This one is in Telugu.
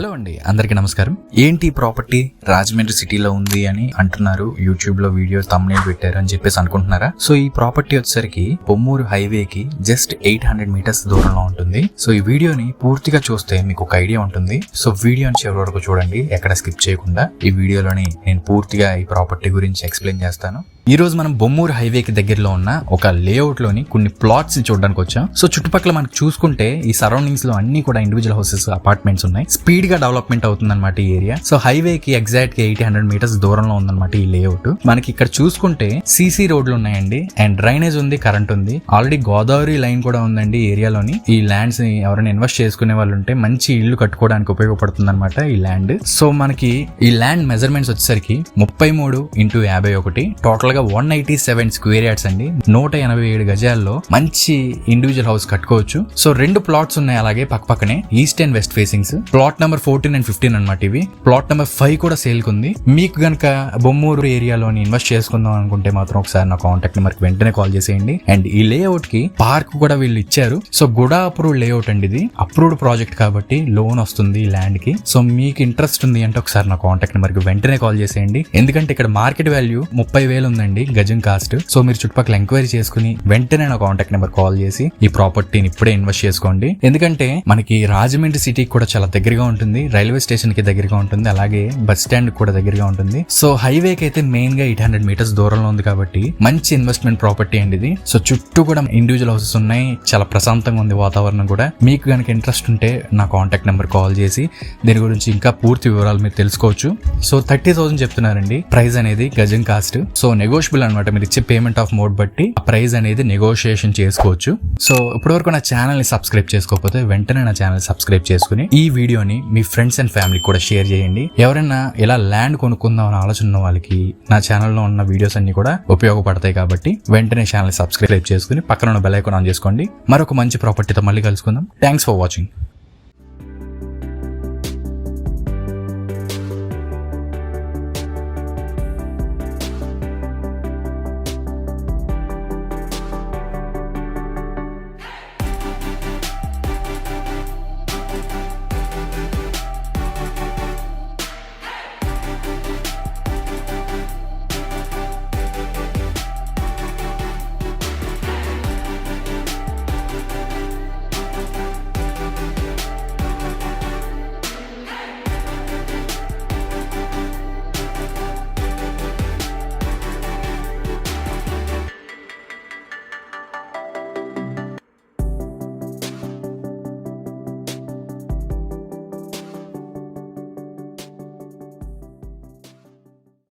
హలో అండి అందరికీ నమస్కారం. ఏంటి ప్రాపర్టీ? రాజమండ్రి సిటీలో ఉంది అని అంటున్నారు. యూట్యూబ్లో వీడియో తమ్నేల్ పెట్టారు అని చెప్పేసి అనుకుంటున్నారా? సో ఈ ప్రాపర్టీ వచ్చేసరికి పొమ్మూరు హైవే కి జస్ట్ ఎయిట్ హండ్రెడ్ మీటర్స్ దూరంలో ఉంటుంది. సో ఈ వీడియోని పూర్తిగా చూస్తే మీకు ఒక ఐడియా ఉంటుంది. సో వీడియోని చివరి వరకు చూడండి ఎక్కడ స్కిప్ చేయకుండా. ఈ వీడియోలోని నేను పూర్తిగా ఈ ప్రాపర్టీ గురించి ఎక్స్ప్లెయిన్ చేస్తాను. ఈ రోజు మనం బొమ్మూరు హైవే కి దగ్గరలో ఉన్న ఒక లేఅవుట్లోని కొన్ని ప్లాట్స్ చూడడానికి వచ్చాం. సో చుట్టుపక్కల మనకు చూసుకుంటే ఈ సరౌండింగ్స్లో అన్ని కూడా ఇండివిజువల్ హౌసెస్ అపార్ట్మెంట్స్ ఉన్నాయి. స్పీడ్గా డెవలప్మెంట్ అవుతుంది అనమాట ఈ ఏరియా సో హైవే కి ఎగ్జాక్ట్గా ఎయిటీ హండ్రెడ్ మీటర్స్ దూరంలో ఉందన్నమాట ఈ లేఅవుట్ మనకి ఇక్కడ చూసుకుంటే సీసీ రోడ్లు ఉన్నాయండి. అండ్ డ్రైనేజ్ ఉంది కరెంట్ ఉంది. ఆల్రెడీ గోదావరి లైన్ కూడా ఉందండి ఈ ఏరియాలోని ఈ ల్యాండ్స్ని ఎవరైనా ఇన్వెస్ట్ చేసుకునే వాళ్ళు ఉంటే మంచి ఇల్లు కట్టుకోవడానికి ఉపయోగపడుతుంది అనమాట ఈ ల్యాండ్ సో మనకి ఈ ల్యాండ్ మెజర్మెంట్స్ వచ్చేసరికి ముప్పై మూడు ఇంటూ యాభై ఒకటి. టోటల్ గా one eighty seven square yards అండి. నూట ఎనభై ఏడు గజాల్లో మంచి ఇండివిజువల్ హౌస్ కట్టుకోవచ్చు. సో రెండు ప్లాట్స్ ఉన్నాయి అలాగే పక్క పక్కనే east and west facings plot number fourteen and fifteen అనమాట ఇవి. ప్లాట్ నెంబర్ ఫైవ్ కూడా సేల్ ఉంది మీకు గనక బొమ్మూరు ఏరియాలోని ఇన్వెస్ట్ చేసుకుందాం అనుకుంటే మాత్రం ఒకసారి నా కాంటాక్ట్ నెంబర్కి వెంటనే కాల్ చేసేయండి. అండ్ ఈ లేఅవుట్కి పార్క్ కూడా వీళ్ళు ఇచ్చారు. సో గుడా అప్రూవ్డ్ లేఅవుట్ అండి ఇది. అప్రూవ్డ్ ప్రాజెక్ట్ కాబట్టి లోన్ వస్తుంది ఈ ల్యాండ్కి. సో మీకు ఇంట్రెస్ట్ ఉంది అంటే ఒకసారి నా కాంటాక్ట్ నెంబర్కి వెంటనే కాల్ చేసేయండి. ఎందుకంటే ఇక్కడ మార్కెట్ వాల్యూ ముప్పై వేలు ఉందండి. గజం కాస్ట్ సో మీరు చుట్టుపక్కల ఎంక్వైరీ చేసుకుని వెంటనే నా కాంటాక్ట్ నెంబర్ కాల్ చేసి ఈ ప్రాపర్టీని ఇప్పుడే ఇన్వెస్ట్ చేసుకోండి. ఎందుకంటే మనకి రాజమండ్రి సిటీకి కూడా చాలా దగ్గరగా ఉంటుంది రైల్వే స్టేషన్కి దగ్గరగా ఉంటుంది అలాగే బస్ స్టాండ్ కూడా దగ్గరగా ఉంటుంది. సో హైవే కి అయితే మెయిన్గా ఎయిట్ హండ్రెడ్ మీటర్స్ దూరంలో ఉంది కాబట్టి మంచి ఇన్వెస్ట్మెంట్ ప్రాపర్టీ అండి ఇది. సో చుట్టూ కూడా ఇండివిజువల్ హౌసెస్ ఉన్నాయి చాలా ప్రశాంతంగా ఉంది వాతావరణం కూడా. మీకు కనుక ఇంట్రెస్ట్ ఉంటే నా కాంటాక్ట్ నెంబర్ కాల్ చేసి దీని గురించి ఇంకా పూర్తి వివరాలు మీరు తెలుసుకోవచ్చు. సో థర్టీ థౌసండ్ చెప్తున్నారండి ప్రైస్ అనేది గజం కాస్ట్ సో నెగోషియబుల్ అనమాట మీరు ఇచ్చే పేమెంట్ ఆఫ్ మోడ్ బట్టి ఆ ప్రైస్ అనేది నెగోషియేషన్ చేసుకోవచ్చు. సో ఇప్పటివరకు నా ఛానల్ని సబ్స్క్రైబ్ చేసుకోకపోతే వెంటనే నా ఛానల్ సబ్స్క్రైబ్ చేసుకుని ఈ వీడియోని మీ ఫ్రెండ్స్ అండ్ ఫ్యామిలీ కూడా షేర్ చేయండి. ఎవరైనా ఇలా ల్యాండ్ కొనుక్కుందాం అని ఆలోచన ఉన్న వాళ్ళకి నా ఛానల్లో ఉన్న వీడియోస్ అన్ని కూడా ఉపయోగపడతాయి కాబట్టి వెంటనే ఛానల్ సబ్స్క్రైబ్ చేసుకుని పక్కన ఉన్న బెల్ ఐకాన్ ఆన్ చేసుకోండి. మరొక మంచి ప్రాపర్టీతో మళ్ళీ కలుసుకుందాం. Thanks for watching